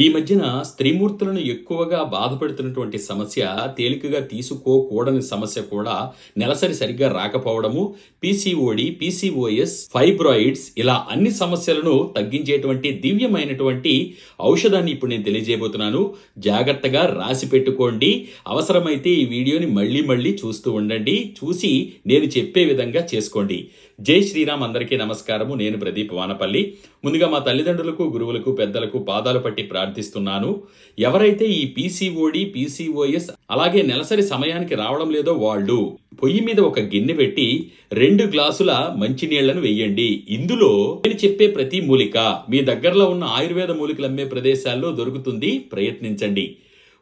ఈ మధ్యన స్త్రీమూర్తులను ఎక్కువగా బాధపడుతున్నటువంటి సమస్య తేలికగా తీసుకోకూడని సమస్య కూడా నెలసరి సరిగ్గా రాకపోవడము పీసీఓడి పీసీఓఎస్ ఫైబ్రాయిడ్స్ ఇలా అన్ని సమస్యలను తగ్గించేటువంటి దివ్యమైనటువంటి ఔషధాన్ని ఇప్పుడు నేను తెలియజేయబోతున్నాను. జాగ్రత్తగా రాసి పెట్టుకోండి. అవసరమైతే ఈ వీడియోని మళ్ళీ మళ్ళీ చూస్తూ ఉండండి. చూసి నేను చెప్పే విధంగా చేసుకోండి. జై శ్రీరామ్ అందరికీ నమస్కారము. నేను ప్రదీప్ వానపల్లి. ముందుగా మా తల్లిదండ్రులకు గురువులకు పెద్దలకు పాదాలు పట్టి అర్థిస్తున్నాను ఎవరైతే ఈ పీసీఓడి పీసీఓఎస్ అలాగే నెలసరి సమయానికి రావడం లేదో వాళ్ళు పొయ్యి మీద ఒక గిన్నె పెట్టి రెండు గ్లాసుల మంచినీళ్ళను వెయ్యండి ఇందులో నేను చెప్పే ప్రతి మూలిక మీ దగ్గరలో ఉన్న ఆయుర్వేద మూలికలు అమ్మే ప్రదేశాల్లో దొరుకుతుంది. ప్రయత్నించండి.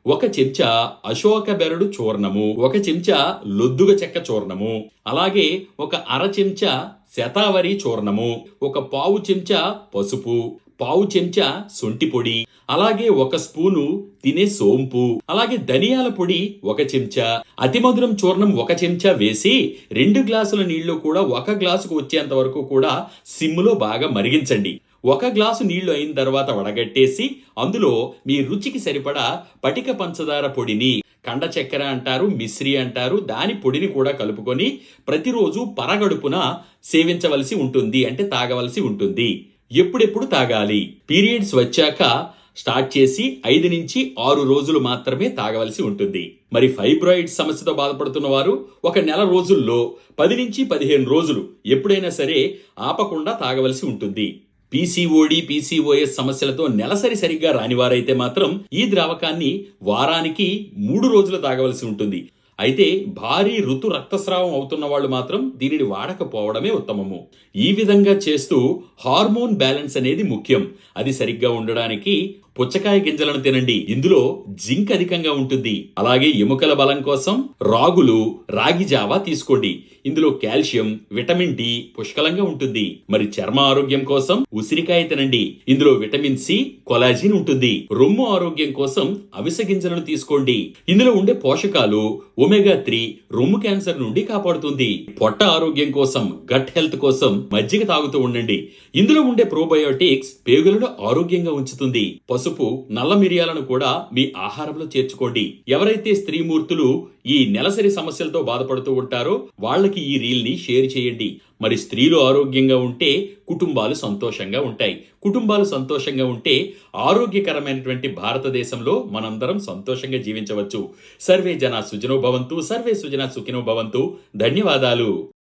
ఒక చెంచా అశోక బెరడు చూర్ణము ఒక చెంచా లొద్దుగ చెక్క చూర్ణము అలాగే ఒక అర చెంచా శతావరి చూర్ణము ఒక పావు చెంచా పసుపు పావు చెంచా శొంఠి పొడి అలాగే ఒక స్పూను తినే సోంపు అలాగే ధనియాల పొడి ఒక చెంచా అతిమధురం చూర్ణం ఒక చెంచా వేసి రెండు గ్లాసుల నీళ్ళు కూడా ఒక గ్లాసుకు వచ్చేంత వరకు కూడా సిమ్ములో బాగా మరిగించండి. ఒక గ్లాసు నీళ్ళు అయిన తర్వాత వడగట్టేసి అందులో మీ రుచికి సరిపడా పటిక పంచదార పొడిని కండ చక్కెర అంటారు మిశ్రీ అంటారు దాని పొడిని కూడా కలుపుకొని ప్రతిరోజు పరగడుపున సేవించవలసి ఉంటుంది అంటే తాగవలసి ఉంటుంది. ఎప్పుడెప్పుడు తాగాలి? పీరియడ్స్ వచ్చాక స్టార్ట్ చేసి ఐదు నుంచి ఆరు రోజులు మాత్రమే తాగవలసి ఉంటుంది. మరి ఫైబ్రాయిడ్ సమస్యతో బాధపడుతున్న వారు ఒక నెల రోజుల్లో పది నుంచి పదిహేను రోజులు ఎప్పుడైనా సరే ఆపకుండా తాగవలసి ఉంటుంది. పీసీఓడి పీసీఓఎస్ సమస్యలతో నెలసరి సరిగ్గా రానివారైతే మాత్రం ఈ ద్రావకాన్ని వారానికి మూడు రోజులు తాగవలసి ఉంటుంది. అయితే భారీ ఋతు రక్తస్రావం అవుతున్న వాళ్ళు మాత్రం దీనిని వాడకపోవడమే ఉత్తమము. ఈ విధంగా చేస్తూ హార్మోన్ బ్యాలెన్స్ అనేది ముఖ్యం. అది సరిగ్గా ఉండడానికి పుచ్చకాయ గింజలను తినండి. ఇందులో జింక్ అధికంగా ఉంటుంది. అలాగే ఎముకల బలం కోసం రాగులు రాగి జావా తీసుకోండి. ఇందులో కాల్షియం విటమిన్ డి పుష్కలంగా ఉంటుంది. మరి చర్మ ఆరోగ్యం కోసం ఉసిరికాయ తినండి. ఇందులో విటమిన్ సి కొలాజిన్ ఉంటుంది. రొమ్ము ఆరోగ్యం కోసం అవిసె గింజలను తీసుకోండి. ఇందులో ఉండే పోషకాలు ఒమేగా త్రీ రొమ్ము క్యాన్సర్ నుండి కాపాడుతుంది. పొట్ట ఆరోగ్యం కోసం గట్ హెల్త్ కోసం మజ్జిగ తాగుతూ ఉండండి. ఇందులో ఉండే ప్రోబయోటిక్స్ పేగులను ఆరోగ్యంగా ఉంచుతుంది. పసుపు నల్ల మిరియాలను కూడా మీ ఆహారంలో చేర్చుకోండి. ఎవరైతే స్త్రీమూర్తులు ఈ నెలసరి సమస్యలతో బాధపడుతూ ఉంటారో వాళ్ళకి ఈ రీల్ని షేర్ చేయండి. మరి స్త్రీలు ఆరోగ్యంగా ఉంటే కుటుంబాలు సంతోషంగా ఉంటాయి. కుటుంబాలు సంతోషంగా ఉంటే ఆరోగ్యకరమైనటువంటి భారతదేశంలో మనందరం సంతోషంగా జీవించవచ్చు. సర్వే జన సుజనో భవంతు సర్వే సుజన సుఖినో భవంతు. ధన్యవాదాలు.